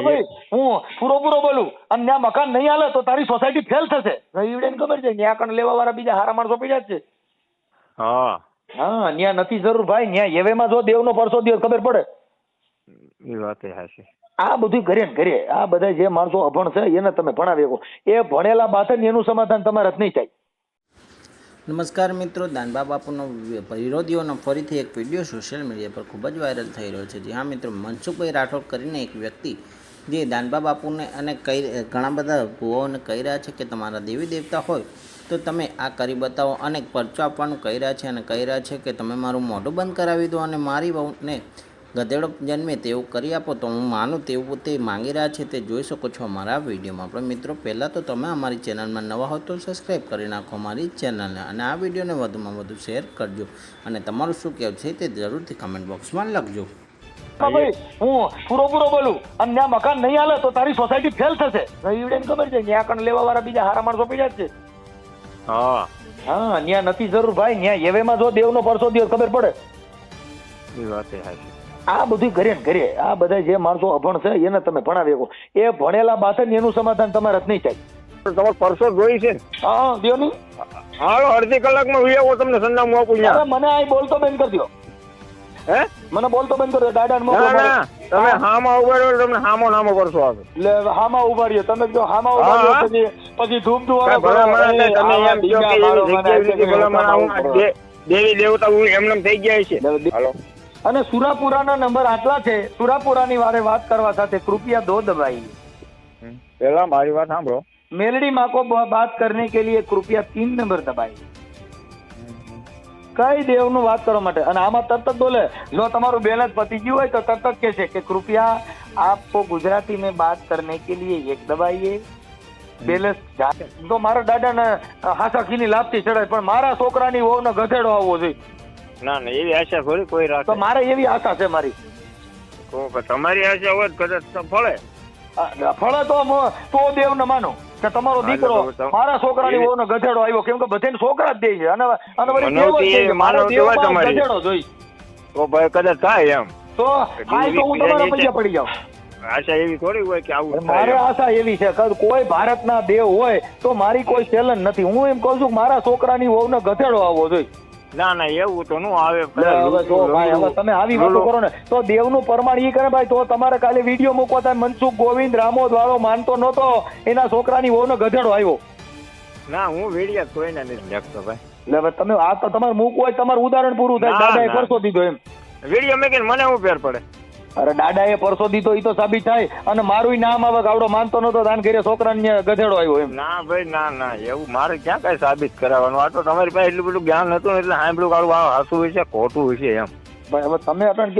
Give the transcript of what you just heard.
ભાઈ હું પૂરો પૂરો બોલું. અને ત્યાં મકાન નહીં હાલે તો તારી સોસાયટી ફેલ થશે. રવિડે ખબર છે ત્યાં કણ લેવા વાળા બીજા હારા માણસો પડ્યા છે. હા. હા ત્યાં નથી જરૂર ભાઈ ત્યાં એવેમાં જો દેવનો પરસો દિવસ ખબર પડે. એ વાત એ આ બધું ઘરે ને ઘરે આ બધા જે માણસો અભણ છે એને તમે ભણાવી શકો. એ ભણેલા ને એનું સમાધાન તમારે જ નહીં થાય. નમસ્કાર મિત્રો દાનબા બાપુનો વિરોધીઓનો ફરીથી એક વીડિયો સોશિયલ મીડિયા પર ખૂબ જ વાયરલ થઈ રહ્યો છે. જ્યાં હા મિત્રો મનસુખભાઈ રાઠોડ કરીને એક વ્યક્તિ જે દાનબા બાપુને અને કઈ ઘણા બધા ભુવાઓને કહી રહ્યા છે કે તમારા દેવી દેવતા હોય, તો તમે આ કરી બતાવો. અને પરચો આપવાનું કહી રહ્યા છે અને કહી રહ્યા છે કે તમે મારું મોઢું બંધ કરાવી દો અને મારી વહુને ગધેડો જન્મે તેવું કરી આપો. તો હું માનું તેવું તે માંગી રહ્યા છે, તે જોઈ શકો છો અમારા વિડીયોમાં. આપણે મિત્રો, પહેલાં તો તમે અમારી ચેનલમાં નવા હો તો સબસ્ક્રાઈબ કરી નાખો અમારી ચેનલને અને આ વિડીયોને વધુમાં વધુ શેર કરજો. અને તમારું શું કહેવું છે તે જરૂરથી કમેન્ટ બોક્સમાં લખજો. ભાઈ હું પૂરો પૂરો બોલું. અને ત્યાં મકાન નહીં હાલે તો તારી સોસાયટી ફેલ થશે. રવિડે ખબર છે? ત્યાં કણ લેવા વાળા બીજા હારા માણસો પીડ્યા છે. હા. હા ત્યાં નથી જરૂર ભાઈ. ત્યાં એવેમાં જો દેવનો પરસો દિવસ ખબર પડે. એ વાત આ બધું ઘરે ને ઘરે. આ બધા જે માણસો અભણ છે એને તમે ભણાવી શકો. એ ભણેલા બાથે ને એનું સમાધાન તમારે જ નહીં થાય. તમારો પરસો જોઈ છે હા હા દેવની? હાલો અડધી કલાકમાં હું આવો તમને સંદામ આપું મને આ બોલતો બેન કરી દો હે? મને બોલતો બંધ કરો દાદા ના તમે હામા ઉભાડ્યો તમને હામો નામો કરશો આવે એટલે હામા ઉભાડ્યો તમે જો હામા ઉભાડ્યો પછી પછી ધૂમ ધૂમ ભલા મને તમે એમ બીજો કે એવી જગ્યાએ લીધી ભલા મને હું દેવી દેવતા હું એમનેમ થઈ ગયા છે હાલો. અને સુરાપુરાના નંબર આટલા છે. સુરાપુરા ની વારે વાત કરવા સાથે કૃપયા દો દબાઈ. મારી વાત સાંભળો. મેલડી માકો બાત કરને કે લીએ કૃપયા તીન નંબર દબાઈ. કઈ દેવનું વાત કરવા માટે? અને આમાં તરત જ બોલે જો તમારું બેલેન્સ પતી ગયું હોય તો તરત જ કહેશે કે કૃપયા આપકો ગુજરાતી મેં બાત કરને કે લીએ એક દબાઈએ. બેલેન્સ તો મારા દાદાને હાસાખીની લાભથી ચડાય પણ મારા છોકરાની વહુને ગધેડો આવવો જોઈએ. ના ના એવી આશા થોડી કોઈ રાખ. તો મારે એવી આશા છે મારી. તમારી આશા હોય કદાચ ફળે. ફળે તો તો દેવ ન માનો. કે તમારો દીકરો મારા છોકરાની વહુનો ગધેડો આવ્યો. કેમ કે બધાને છોકરા જ દે છે. અને અને વળી મારો દેવ તમારી. ગધેડો જોઈ. તો ભાઈ કદાચ થાય એમ. તો હાય તો હું તમારા પૈસા પડી જાઉં. આશા એવી થોડી હોય કે આવું મારે આશા એવી છે કે કોઈ ભારતના દેવ હોય તો મારી કોઈ ચેલન નથી. હું એમ કહું છું કે મારા છોકરાની વહુને ગધેડો આવવો જોઈએ. ના ના એવું તો નું આવે ભાઈ હવે તમે આવી વાતો કરો ને તો દેવનું પ્રમાણ ઈ કરે ભાઈ તો તમારે કાલે વીડિયો મૂકવા થાય મનસુખ ગોવિંદ રામોદ વાળો માનતો નતો એના છોકરાની વહુનો ગધેડો આવ્યો. ના હું વેડિયા કોઈને નથી લખતો ભાઈ. એટલે તમે આ તો તમારે મૂકવું હોય તમારું ઉદાહરણ પૂરું થાય દાદાએ. પરસો દીધો એમ. વીડિયો મેં કીધું મને હું ફેર પડે? અરે દાદાએ પરસો દીધો એ તો સાબિત થાય. અને મારું નામ આવે આવડો માનતો નતો દાન ઘરે છોકરાને ગધેડો આવ્યો એમ. ના ભાઈ ના ના એવું મારે ક્યાં કઈ સાબિત કરાવવાનું? આ તો તમારી પાસે એટલું બધું જ્ઞાન હતું એટલે સાંભળ્યું કાળું આ હાસું હોય છે ખોટું હોય છે એમ. ભાઈ હવે તમે અટણ